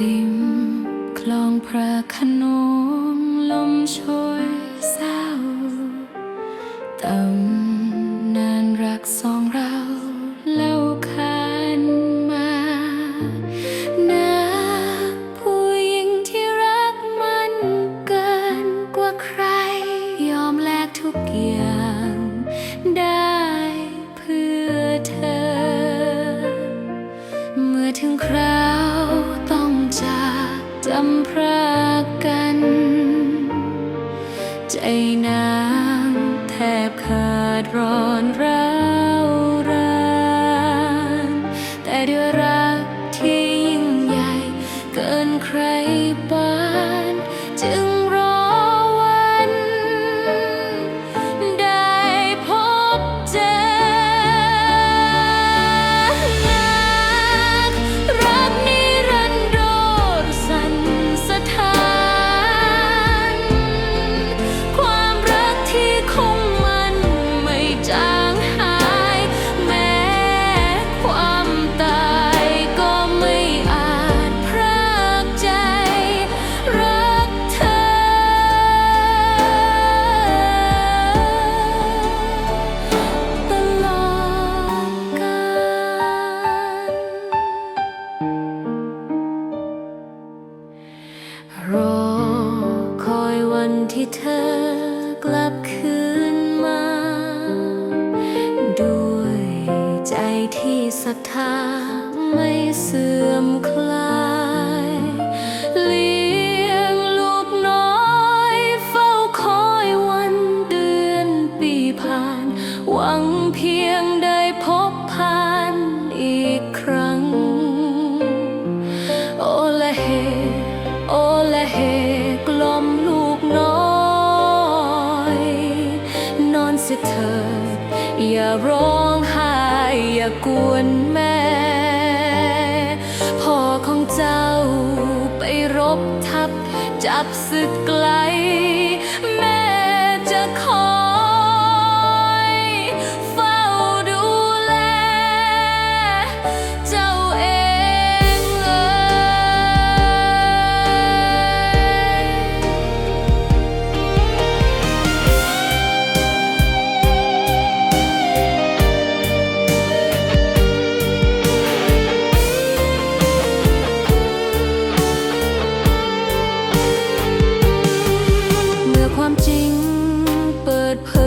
ริม คลองพระขนงลมโชยเศร้าตำนานรักสองเราำพรากกัน ใจนางแทบขาดร้อนร้ อกลับคืนมา ด้วยใจที่ศรัทธาไม่เสื่อมคลายเลี้ยงลูกน้อยเฝ้าคอยวันเดือนปีผ่าน หวังเพียง อย่าร้องไห้อย่ากวนแม่ พ่อของเจ้าไปรบทับจับศึกไกล ดเผย